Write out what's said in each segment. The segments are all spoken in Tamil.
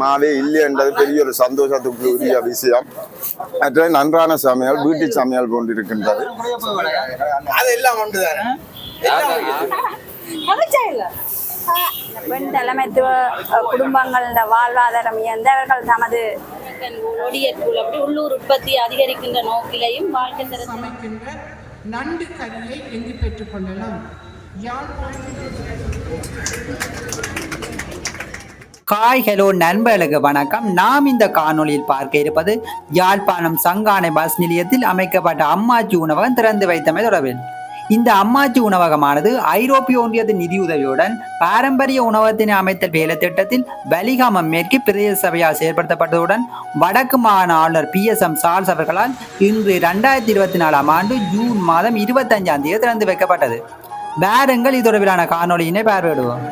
மாவே இல்லைன்றது பெரிய ஒரு சந்தோஷத்துக்கு உரிய விஷயம். மற்ற நன்றான சமையல் வீட்டு சமையல் கொண்டிருக்கின்றது அதெல்லாம் ஒன்றுதானே பெண் தலைமைத்துவ குடும்பங்கள வாழ்வாதாரம் இயந்தவர்கள் தமது ஒடியற்குள் அப்படி உள்ளூர் உற்பத்தி அதிகரிக்கின்ற நோக்கிலையும் வாழ்க்கை சமைக்கின்ற நண்டு கறியை எங்கு பெற்றுக்கொள்ளலாம் யாழ்ப்பாணத்தில் காய் ஹலோ நண்பர்களுக்கு வணக்கம். நாம் இந்த காணொலியில் பார்க்க இருப்பது யாழ்ப்பாணம் சங்கானை பஸ் நிலையத்தில் அமைக்கப்பட்ட அம்மாச்சி உணவகம் திறந்து வைத்தமை தொடர்பில். இந்த அம்மாச்சி உணவகமானது ஐரோப்பிய ஒன்றியத்தின் நிதியுதவியுடன் பாரம்பரிய உணவகத்தினை அமைத்தல் வேலை திட்டத்தில் வலிகாமம் மேற்கு பிரதேச சபையால் செயற்படுத்தப்பட்டதுடன் வடக்கு மாகாண ஆளுநர் பி எஸ் எம் சார்ஸ் அவர்களால் இன்று இரண்டாயிரத்தி இருபத்தி நாலாம் ஆண்டு ஜூன் மாதம் இருபத்தஞ்சாம் தேதி திறந்து வைக்கப்பட்டது. வேறுங்கள் இது தொடர்பிலான காணொலியினை பார்வையிடுவோம்.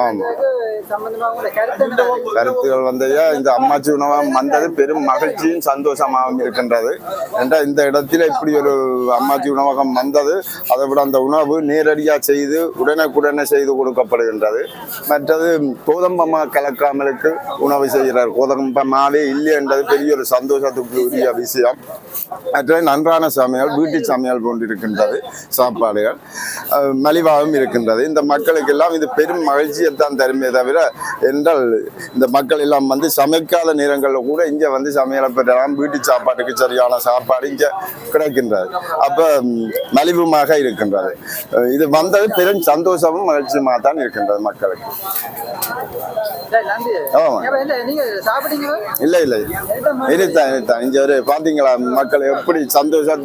ஆமாம் கருத்துகள் வந்தையா இந்த அம்மாச்சி உணவகம் வந்தது பெரும் மகிழ்ச்சியும் சந்தோஷமாகவும் இருக்கின்றது. என்றால் இந்த இடத்துல இப்படி ஒரு அம்மாச்சி உணவகம் வந்தது அதை விட அந்த உணவு நேரடியாக செய்து உடனுக்குடனே செய்து கொடுக்கப்படுகின்றது. மற்றது கோதம்பமா கலக்காமலுக்கு உணவு செய்கிறார். கோதம்பமாவே இல்லை என்றது பெரிய ஒரு சந்தோஷத்துக்கு உரிய விஷயம். மற்ற நன்றான சமையல் வீட்டு சமையல் கொண்டிருக்கின்றது சாப்பாடுகள் மலிவாகவும் இருக்கின்றது. இந்த மக்களுக்கெல்லாம் இது பெரும் மகிழ்ச்சியை தான் தருமே தவிர என்றால் இந்த மக்கள் எல்லாம் வந்து சமைக்காத நேரங்களில் கூட இங்கே வந்து சமையலை பெறலாம் வீட்டு சாப்பாட்டுக்கு சரியான சாப்பாடு இங்கே கிடைக்கின்றது. அப்போ மலிவுமாக இருக்கின்றது. இது வந்தது பெரும் சந்தோஷமும் மகிழ்ச்சியுமாக தான் இருக்கின்றது மக்களுக்கு. இல்லை இல்லை. இதுதான் இதுதான் இங்கே ஒரு பார்த்தீங்களா மக்கள் எப்படி சந்தோஷம்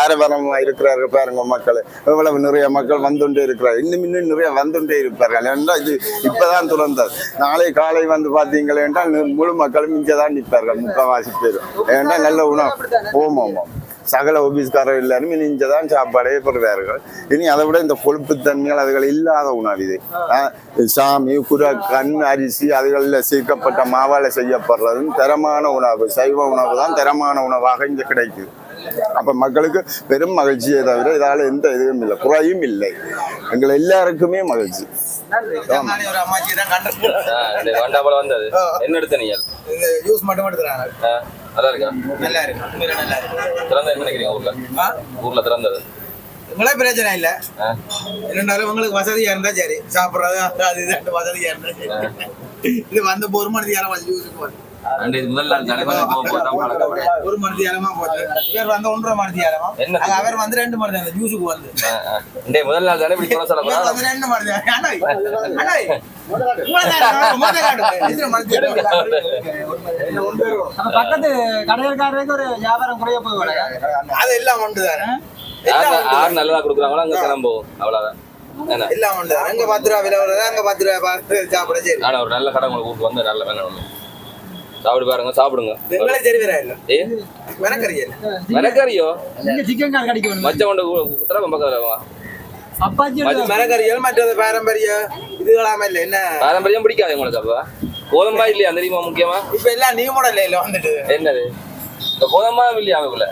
ஆரவாரமாக இருக்கிறார்கள் பாருங்க மக்கள். எவ்வளவு நிறைய மக்கள் வந்துட்டே இருக்கிறார் இன்னும் இன்னும் நிறைய வந்துட்டே இருப்பார்கள். என்றால் இது இப்பதான் துறந்தது நாளை காலை வந்து பார்த்தீங்கள் என்றால் முழு மக்களும் இங்கே தான் நிற்பார்கள் முக்கால்வாசி பேர். ஏன்னா நல்ல உணவு. ஓம் ஆமாம் சகல ஆபீஸ்காரர் எல்லாரும் இனி இங்கே தான் சாப்பாடே பெறுவார்கள். இனி அதை விட இந்த கொழுப்பு தன்மைகள் அதுகள் இல்லாத உணவு இது. சாமி குர கண் அரிசி அதுகளில் சேர்க்கப்பட்ட மாவால் செய்யப்படுறதும் தரமான உணவு. சைவ உணவு தான் தரமான உணவாக இங்கே கிடைக்குது. அப்ப மக்களுக்கு பெரும் மகிழ்ச்சியை தவிர இதால எந்த இதுவும் இல்லை. குறையும் இல்லை. எங்கள் எல்லாருக்குமே மகிழ்ச்சி. என்ன எடுத்த நீங்கள் இந்த ஜூஸ் மட்டும் எடுத்துறாங்க நல்லா இருக்கா? நல்லா இருக்கு. நல்லா இருக்கு. திறந்த என்ன நினைக்கிறீங்க ஊர்ல? ஊர்ல திறந்தது. உங்களே பிரச்சனை இல்ல. ஆ, என்னன்னாலும் உங்களுக்கு வசதியா இருந்தா சரி. சாப்பிடுறது அது இது வசதியா இருந்தா சரி. இது வந்து ஒரு மணி நேரம் வந்து இது முதல் நாள் போக பழக்கம். ஒரு மணி நேரமா போச்சு. இவர் வந்து ஒன்றரை மணி நேரமா என்ன? அது அவர் வந்து ரெண்டு மணி நேரம் ஜூஸுக்கு வந்து. முதல் நாள் தானே இப்படி சொல்ல வந்து ரெண்டு மணி நேரம்? பக்கத்து கடையல்காரருக்கு ஒரு வியாபாரம் குறைய போய் விட அது எல்லாம் ஒன்று தானே. எல்லாம் யார் ஒன்று யார் நல்லதா கொடுக்குறாங்களோ அங்க கிளம்ப போகும். அவ்வளவுதான். எல்லாம் ஒன்று அங்க பத்து ரூபா விலை வருது அங்க பத்து ரூபா சாப்பிட சரி ஒரு நல்ல கடை உங்களுக்கு கூப்பிட்டு வந்து நல்ல வேணும் ஒண்ணு. சாப்பிடு பாருங்க சாப்பிடுங்க. கடிக்க மச்ச கொண்டு குத்துற அது மரக்கறியல் மற்றது பாரம்பரிய இதுகளாம இல்ல என்ன? பாரம்பரியம் பிடிக்காது உங்களுக்கு அப்ப. கோதம்பா இல்லையா தெரியுமா முக்கியமா? இப்ப எல்லாம் நீ மாடல் இல்ல வந்துட்டு. என்னது? இந்த கோதம்பா இல்லையா அவங்கள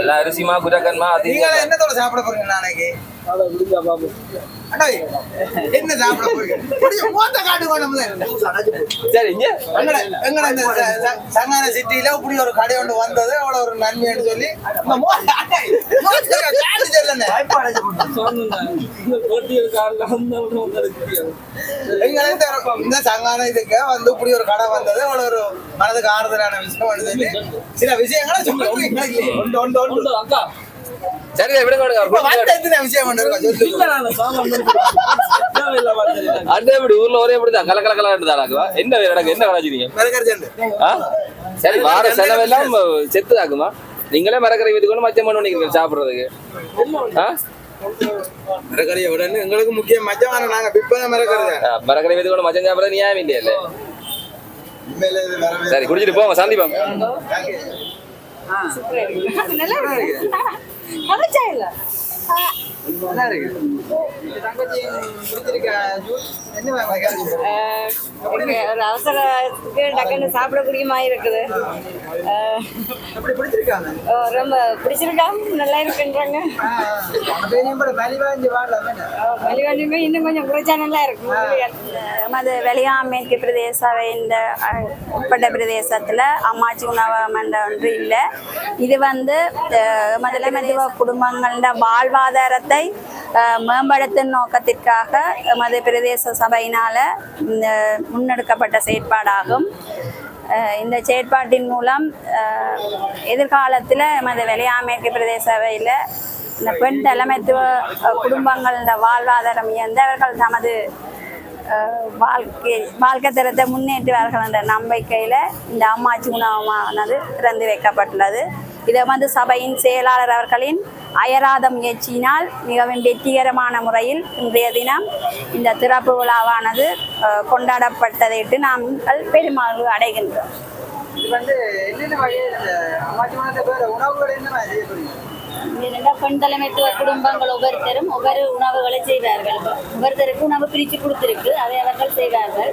எல்லாம் அரிசிமா குரக்கன்மா அது நீங்க என்னத்தோட சாப்பிட போறீங்க நாளைக்கு? என்ன சாப்பிட சங்கான சிட்டியில இப்படி ஒரு கடை ஒன்று வந்தது அவ்வளவு ஒரு நன்மைன்னு சொல்லி. இந்த சங்கான இதுக்கு வந்து இப்படி ஒரு கடை வந்தது அவ்வளவு ஒரு மனதுக்கு ஆறுதலான விஷயம் சொல்லி சில விஷயங்களை ஒன்று சரி விடுங்க அண்டே இப்படி ஊர்ல ஒரே இப்படிதான் கல கல கல இருந்தா என்ன எனக்கு என்ன கலாச்சிருக்கீங்க? சரி வார செலவெல்லாம் செத்துதாக்குமா நீங்களே மரக்கரை வீட்டுக்கு மச்சம் பண்ண நினைக்கிறீங்க சாப்பிடுறதுக்கு? மரக்கறியை விட எங்களுக்கு முக்கியம். மச்சமான நாங்க பிப்பத மரக்கறி மரக்கரை வீட்டுக்கு மச்சம் சாப்பிடுறது நீ ஏன் இல்லையா சரி குடிச்சிட்டு போங்க சந்திப்போம். நல்லா இருக்கு. மகிழ்ச்சியா இல்ல ஆஹ் ஒரு அவசரத்துக்கு டக்குன்னு சாப்பிடக்கூடிய மாதிரி இருக்குது ரொம்ப பிடிச்சிருக்கா நல்லா இருக்குன்றாங்க வெளிவண்டியுமே இன்னும் கொஞ்சம் குறைச்சா நல்லா இருக்கும் நமது வெளியாமேற்கு பிரதேச சபை இந்த அஹ், உட்பட்ட பிரதேசத்தில் அம்மாச்சி உணவகம் ஒன்று இல்லை. இது வந்து அஹ், எமது மருத்துவ வாழ்வாதாரத்தை மேம்படுத்தும் நோக்கத்திற்காக எமது பிரதேச சபையினால் முன்னெடுக்கப்பட்ட செயற்பாடாகும். இந்த செயற்பாட்டின் மூலம் எதிர்காலத்தில் எமது வெளியாமேற்கு பிரதேச சபையில் இந்த பெண் தலைமைத்துவ குடும்பங்களோட வாழ்வாதாரம் இயந்தவர்கள் தமது வாழ்க்கை வாழ்க்கை தரத்தை முன்னேற்றுவார்கள் என்ற நம்பிக்கையில் இந்த அம்மாச்சி உணவகமானது திறந்து வைக்கப்பட்டுள்ளது. இதை வந்து சபையின் செயலாளர் அவர்களின் அயராத முயற்சியினால் மிகவும் வெற்றிகரமான முறையில் இன்றைய தினம் இந்த திறப்பு விழாவானது அஹ், கொண்டாடப்பட்டதையிட்டு நாங்கள் பெருமாள் அடைகின்றோம். வந்து என்னென்ன வகையில் உணவுகள் என்ன பெண் தலைமைத்துவ குடும்பங்கள் ஒவ்வொருத்தரும் ஒவ்வொரு உணவுகளை செய்வார்கள். ஒவ்வொருத்தருக்கு உணவு பிரித்து கொடுத்திருக்கு. அதை அவர்கள் செய்வார்கள்.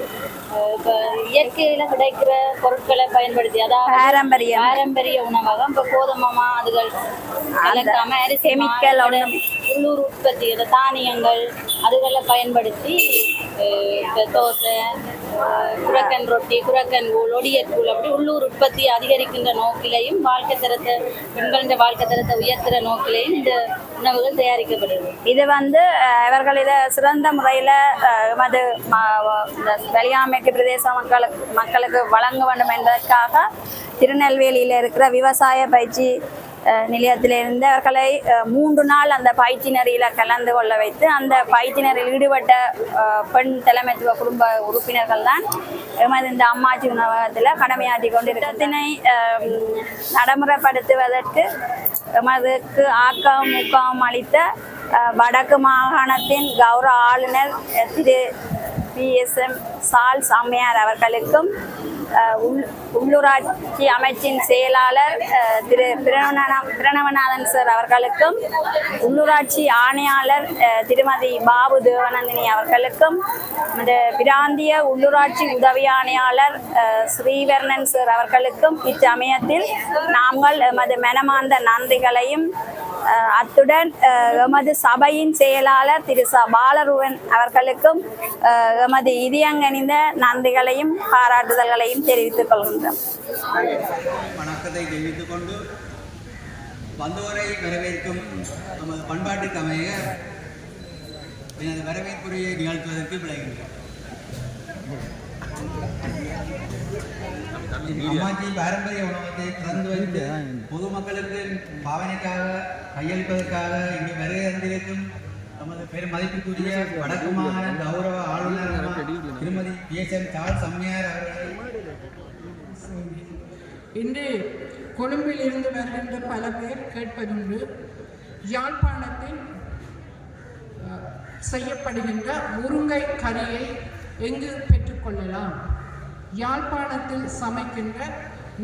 இப்ப இயற்கையில கிடைக்கிற பொருட்களை பயன்படுத்தி அதாவது பாரம்பரியம். பாரம்பரிய உணவகம் இப்ப கோதுமமா அதுகள் கலக்காம அரிசி உள்ளூர் உற்பத்தி தானியங்கள் அதுகளை பயன்படுத்தி இந்த தோசை குரக்கன் ரொட்டி குரக்கன் கூழ் ஒடியற்கூழ் அப்படி உள்ளூர் உற்பத்தி அதிகரிக்கின்ற நோக்கிலையும் வாழ்க்கை தரத்தை பெண்களின் வாழ்க்கை தரத்தை உயர்த்துற நோக்கிலையும் இந்த உணவுகள் தயாரிக்கப்படுது இது வந்து அஹ், இவர்கள் இதை சிறந்த முறையில் எமது இந்த வெளியாமைக்கு பிரதேச மக்களுக்கு மக்களுக்கு வழங்க வேண்டும் என்பதற்காக திருநெல்வேலியில் இருக்கிற விவசாய பயிற்சி நிலையத்தில் நிலையத்திலிருந்து அவர்களை மூன்று நாள் அந்த பயிற்சி கலந்து கொள்ள வைத்து அந்த பயிற்சினரில் ஈடுபட்ட பெண் தலைமைத்துவ குடும்ப உறுப்பினர்கள் தான் எமது இந்த அம்மாச்சி உணவகத்தில் கடமையாற்றி கொண்டிருக்கிறதினை நடைமுறைப்படுத்துவதற்கு எமதுக்கு ஆக்கம் ஊக்கம் அளித்த வடக்கு மாகாணத்தின் கௌரவ ஆளுநர் திரு பி எஸ் எம் சால் சாமியார் அவர்களுக்கும் உள்ளூராட்சி அமைச்சின் செயலாளர் திரு பிரணவனா பிரணவநாதன் சார் அவர்களுக்கும் உள்ளூராட்சி ஆணையாளர் திருமதி பாபு தேவநந்தினி அவர்களுக்கும் இந்த பிராந்திய உள்ளூராட்சி உதவி ஆணையாளர் ஸ்ரீவர்ணன் சார் அவர்களுக்கும் இச்சமயத்தில் நாங்கள் எமது மனமார்ந்த நன்றிகளையும் அத்துடன் எமது சபையின் செயலாளர் திரு ச. பாலருவன் அவர்களுக்கும் எமது இதயங்கணிந்த நன்றிகளையும் பாராட்டுதல்களையும் தெரிவித்துக் கொள்கின்றோம். வணக்கத்தை தெரிவித்துக் கொண்டு வந்தோரை வரவேற்கும் நமது பண்பாட்டுக்கு அமைய எனது வரவேற்புரையை நிகழ்த்துவதற்கு விளைகின்றேன் அம்மாச்சி பாரம்பரிய உணவகத்தை திறந்து வைத்து பொதுமக்களுக்கு பாவனைக்காக கையளிப்பதற்காக இங்கு வருகை தந்திருக்கும் நமது பெரும் மதிப்புக்குரிய வடக்கு மாகாண கௌரவ ஆளுநர் திருமதி பி. எஸ். எம். சார்ஸ் அம்மையார் அவர்களை. இன்று கொழும்பில் இருந்து வருகின்ற பல பேர் கேட்பதுண்டு யாழ்ப்பாணத்தில் அஹ், செய்யப்படுகின்ற முருங்கை கறியை எங்கு பெற்றுக்கொள்ளலாம் யாழ்ப்பாணத்தில் சமைக்கின்ற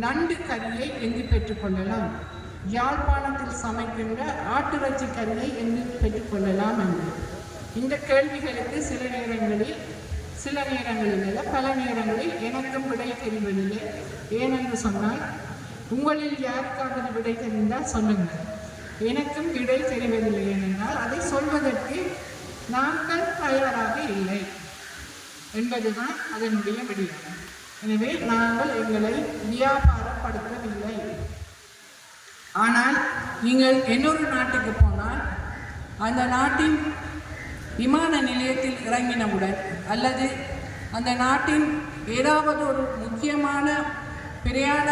நண்டு கறியை எங்கு பெற்றுக்கொள்ளலாம்? யாழ்ப்பாணத்தில் சமைக்கின்ற ஆட்டிறைச்சி கறியை எங்கு பெற்றுக்கொள்ளலாம் என்று? இந்த கேள்விகளுக்கு சில நேரங்களில் சில நேரங்களில் அல்ல பல நேரங்களில் எனக்கும் விடை தெரிவதில்லை. ஏனென்று சொன்னால் உங்களில் யாருக்காவது விடை தெரிந்தால் சொல்லுங்கள். எனக்கும் விடை தெரிவதில்லை ஏனென்றால் அதை சொல்வதற்கு நாங்கள் தயாராக இல்லை என்பதுதான் அதனுடைய விடயம் எனவே நாங்கள் எங்களை வியாபாரப்படுத்தவில்லை. ஆனால் நீங்கள் இன்னொரு நாட்டுக்கு போனால் அந்த நாட்டின் விமான நிலையத்தில் இறங்கினவுடன் அல்லது அந்த நாட்டின் ஏதாவது ஒரு முக்கியமான பிரயாண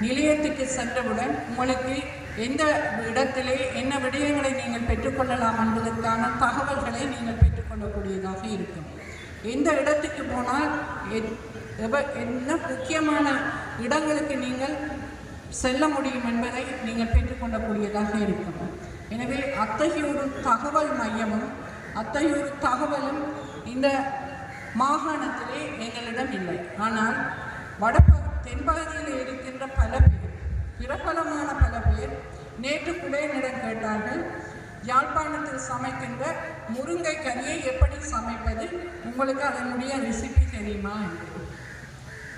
நிலையத்துக்கு சென்றவுடன் உங்களுக்கு எந்த இடத்திலே என்ன விடயங்களை நீங்கள் பெற்றுக்கொள்ளலாம் என்பதற்கான தகவல்களை நீங்கள் பெற்றுக்கொள்ளக்கூடியதாக இருக்கும். எந்த இடத்துக்கு போனால் எத்- எவ- என்ன முக்கியமான இடங்களுக்கு நீங்கள் செல்ல முடியும் என்பதை நீங்கள் பெற்றுக்கொள்ளக்கூடியதாக இருக்கும். எனவே அத்தகைய ஒரு தகவல் மையமும் அத்தகைய ஒரு தகவலும் இந்த மாகாணத்திலே எங்களிடம் இல்லை. ஆனால் வடப தென்பகுதியில் இருக்கின்ற பல பேர் பிரபலமான பல பேர் நேற்று கூட என்னிடம் கேட்டார்கள் யாழ்ப்பாணத்தில் சமைக்கின்ற முருங்கை கறியை எப்படி சமைப்பது? உங்களுக்கு அதனுடைய ரெசிபி தெரியுமா?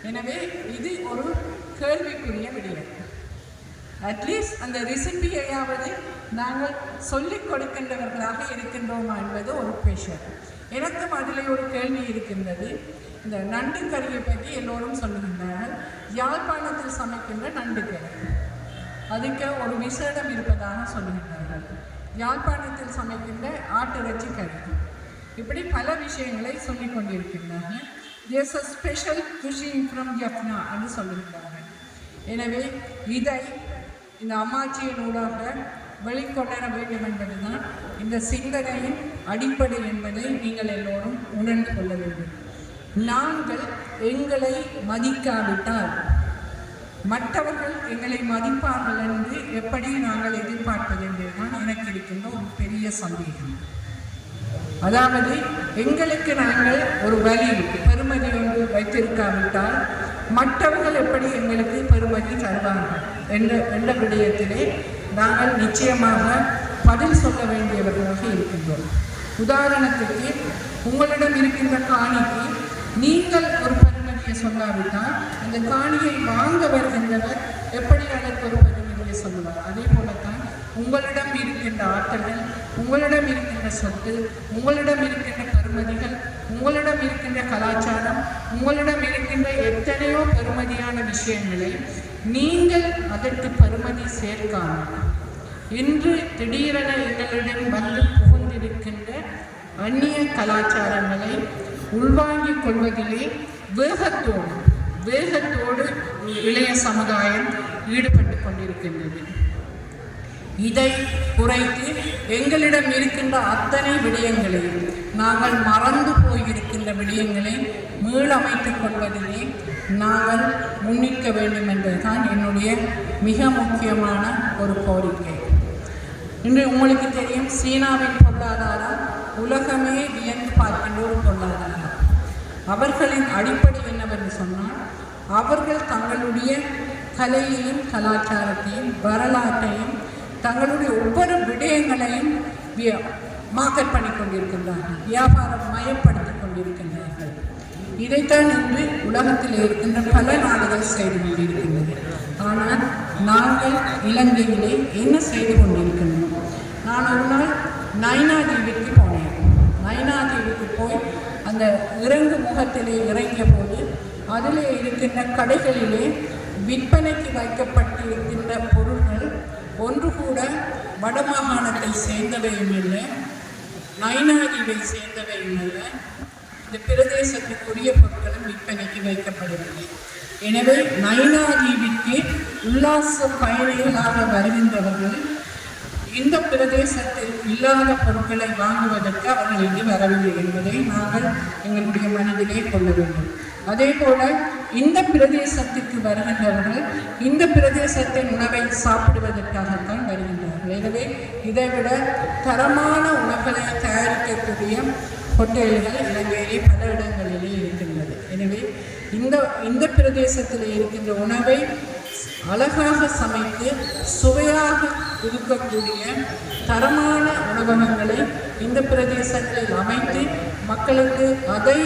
எனவே இது ஒரு கேள்விக்குரிய விடயம் அட்லீஸ்ட் அந்த ரெசிபியையாவது நாங்கள் சொல்லிக் கொடுக்கின்றவர்களாக இருக்கின்றோமா என்பது ஒரு பேஷர் எனக்கும் அதில் ஒரு கேள்வி இருக்கின்றது. இந்த நண்டு கறியை பற்றி எல்லோரும் சொல்லுகின்றார்கள். யாழ்ப்பாணத்தில் சமைக்கின்ற நண்டு கறி. அதுக்கு ஒரு விசேடம் இருப்பதாக சொல்லுகின்றார்கள். யாழ்ப்பாணத்தில் சமைக்கின்ற ஆட்டிறைச்சி கருத்து இப்படி பல விஷயங்களை சொல்லிக் கொண்டிருக்கின்றார்கள் there's a special cuisine from Jaffna என்று எனவே இதை இந்த அம்மாச்சியின் ஊடாக வெளிக்கொணர வேண்டும் என்பதுதான் இந்த சிந்தனையின் அடிப்படை என்பதை நீங்கள் எல்லோரும் உணர்ந்து கொள்ள வேண்டும். நாங்கள் எங்களை மதிக்காவிட்டால் மற்றவர்கள் எங்களை மதிப்பார்கள் என்று எப்படி நாங்கள் எதிர்பார்ப்பது என்றுதான் எனக்கு இருக்கின்ற ஒரு பெரிய சந்தேகம். அதாவது எங்களுக்கு நாங்கள் ஒரு வலி பெருமதி ஒன்று வைத்திருக்காவிட்டால் மற்றவர்கள் எப்படி எங்களுக்கு பெருமதி தருவார்கள் என்ற என்ற விடயத்திலே நாங்கள் நிச்சயமாக பதில் சொல்ல வேண்டியவர்களாக இருக்கின்றோம். உதாரணத்துக்கு உங்களிடம் இருக்கின்ற காணிக்கு நீங்கள் ஒரு பெருமதியை சொன்னாவிட்டால் அந்த காணியை வாங்க வருகின்றவர் எப்படி அதற்கு ஒரு பெருமதியை சொல்லுவார். அதே போலத்தான் உங்களிடம் இருக்கின்ற ஆற்றல்கள் உங்களிடம் இருக்கின்ற சொத்து உங்களிடம் இருக்கின்ற பெருமதிகள் உங்களிடம் இருக்கின்ற கலாச்சாரம் உங்களிடம் இருக்கின்ற எத்தனையோ பெருமதியான விஷயங்களை நீங்கள் அதற்கு பெருமதி சேர்க்காமல் இன்று திடீரென எங்களிடம் வந்து புகுந்திருக்கின்ற அந்நிய கலாச்சாரங்களை உள்வாங்கிக் கொள்வதிலே வேகத்தோடு வேகத்தோடு இளைய சமுதாயம் ஈடுபட்டு கொண்டிருக்கின்றது. இதை குறைத்து எங்களிடம் இருக்கின்ற அத்தனை விடயங்களையும் நாங்கள் மறந்து போயிருக்கின்ற விடயங்களை மீளமைத்துக் கொள்வதிலே நாங்கள் முன்னிற்க வேண்டும் என்பதுதான் என்னுடைய மிக முக்கியமான ஒரு கோரிக்கை. இன்று உங்களுக்கு தெரியும் சீனாவின் பொருளாதாரம் உலகமே வியந்து பார்க்கின்ற ஒரு பொருளாதாரம். அவர்களின் அடிப்படை என்னவென்று சொன்னால் அவர்கள் தங்களுடைய கலையையும் கலாச்சாரத்தையும் வரலாற்றையும் தங்களுடைய ஒவ்வொரு விடயங்களையும் மார்க்கெட் பண்ணி கொண்டிருக்கின்றார்கள் வியாபாரம் மயப்படுத்திக் கொண்டிருக்கின்றார்கள். இதைத்தான் இன்று உலகத்தில் இருக்கின்ற பல நாடுகள் செய்து கொண்டிருக்கின்றது ஆனால் நாங்கள் இலங்கையிலே என்ன செய்து கொண்டிருக்கின்றோம்? நான் ஒரு நாள் நைனாதீவிற்கு போனேன். நைனாதீவுக்கு போய் அந்த இறங்கு முகத்திலே இறங்கிய போது அதிலே இருக்கின்ற கடைகளிலே விற்பனைக்கு வைக்கப்பட்டிருக்கின்ற பொருள்கள் ஒன்று கூட வடமாகாணத்தை சேர்ந்தவையும் இல்லை நைனாதீவை சேர்ந்தவையும் இல்லை. இந்த பிரதேசத்துக்குரிய பொருட்களும் விற்பனைக்கு வைக்கப்படவில்லை. எனவே நைனாதீவிற்கு உல்லாச பயணிகளாக வருகின்றவர்கள் இந்த பிரதேசத்தில் இல்லாத பொருட்களை வாங்குவதற்கு அவர்கள் இங்கு வரவில்லை என்பதை நாங்கள் எங்களுடைய மனதிலே கொள்ள வேண்டும். அதே போல இந்த பிரதேசத்திற்கு வருகின்றவர்கள் இந்த பிரதேசத்தின் உணவை சாப்பிடுவதற்காகத்தான் வருகின்றார்கள். எனவே இதைவிட தரமான உணவுகளை தயாரிக்கக்கூடிய ஹோட்டல்கள் இலங்கையிலே பல இடங்களிலே இருக்கின்றது. எனவே இந்த இந்த பிரதேசத்தில் இருக்கின்ற உணவை அழகாக சமைத்து சுவையாக இருக்கக்கூடிய தரமான உணவகங்களை இந்த பிரதேசத்தில் அமைத்து மக்களுக்கு அதை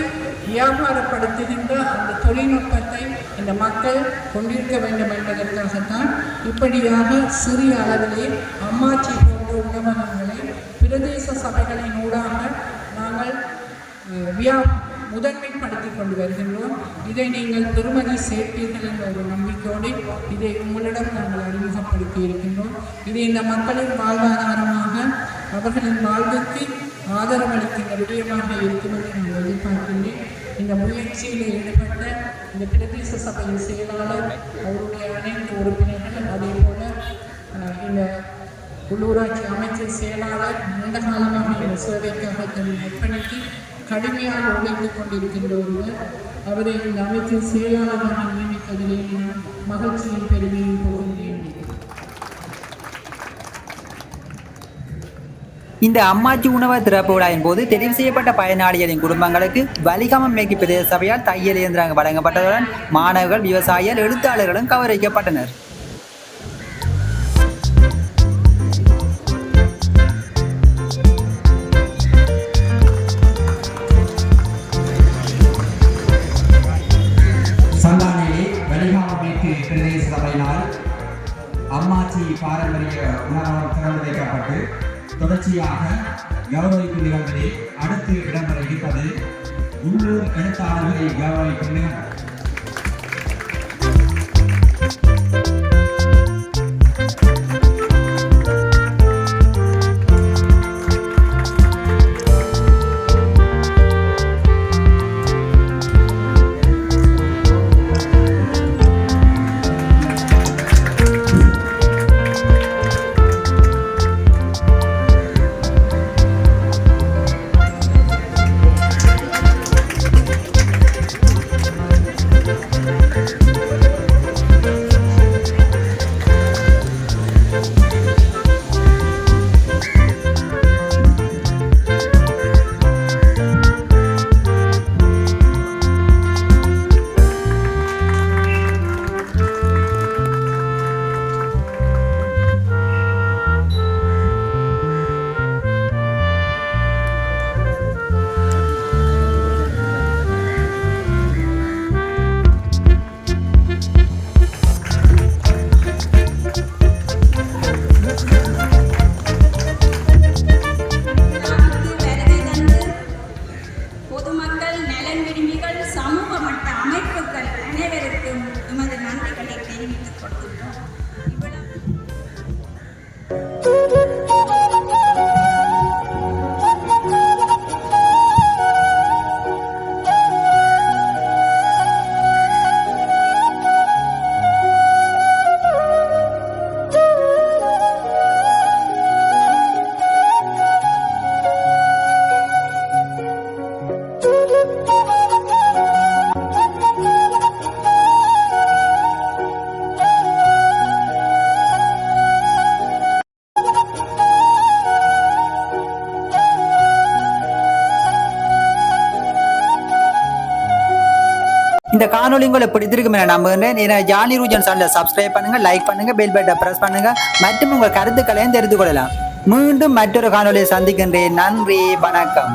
வியாபாரப்படுத்துகின்ற அந்த தொழில்நுட்பத்தை இந்த மக்கள் கொண்டிருக்க வேண்டும் என்பதற்காகத்தான் இப்படியாக சிறிய அளவிலே அம்மாச்சி போன்ற உணவகங்களை பிரதேச சபைகளின் ஊடாக நாங்கள் வியா முதன்மைப்படுத்திக் கொண்டு வருகின்றோம். இதை நீங்கள் பெருமதி சேர்ப்பீர்கள் என்ற ஒரு நம்பிக்கையோடு இதை உங்களிடம் நாங்கள் அறிமுகப்படுத்தி இருக்கின்றோம். இது இந்த மக்களின் வாழ்வாதாரமாக அவர்களின் வாழ்வுக்கு ஆதரவளிக்கின்ற விடயமாக இருக்கும் என்று நான் எதிர்பார்க்கின்றேன். இந்த முயற்சியில் ஈடுபட்ட இந்த பிரதேச சபையின் செயலாளர் அவருடைய அனைத்து உறுப்பினர்கள் அதே போல இந்த உள்ளூராட்சி அமைச்சர் செயலாளர் நீண்ட காலமாக இந்த சேவைக்காக தன்னை அர்ப்பணித்து கடுமையாக உழைத்துக் கொண்டிருக்கின்ற ஒருவர் அவரை இந்த அமைச்சர் செயலாளராக நியமித்ததிலே மகிழ்ச்சியும் பெருமையும் போகின்றேன் இந்த அம்மாச்சி உணவு திறப்பு விழாவின் போது தெரிவு செய்யப்பட்ட பயனாளிகளின் குடும்பங்களுக்கு வலிகாமம் மேற்கு பிரதேச சபையால் தையல் இயந்திரங்கள் வழங்கப்பட்டதுடன் மாணவர்கள் விவசாயிகள் எழுத்தாளர்களும் கௌரவிக்கப்பட்டனர் பாரம்பரிய உணவகம் திறந்து வைக்கப்பட்டு தொடர்ச்சியாக கௌரவிக்கும் நிகழ்வில் அடுத்து இடம்பெற இருப்பது உள்ளூர் எழுத்தாளர்களை கௌரவிக்கும் நிகழ்வு. காணொலி உங்களுக்கு பிடித்திருக்கும் என நம்புகிறேன். என ஜானி ரூஜன் சேனலை சப்ஸ்கிரைப் பண்ணுங்க லைக் பண்ணுங்க பெல் பட்டை பிரஸ் பண்ணுங்க. மற்றும் உங்கள் கருத்துக்களையும் தெரிந்து கொள்ளலாம். மீண்டும் மற்றொரு காணொலியை சந்திக்கின்றேன். நன்றி வணக்கம்.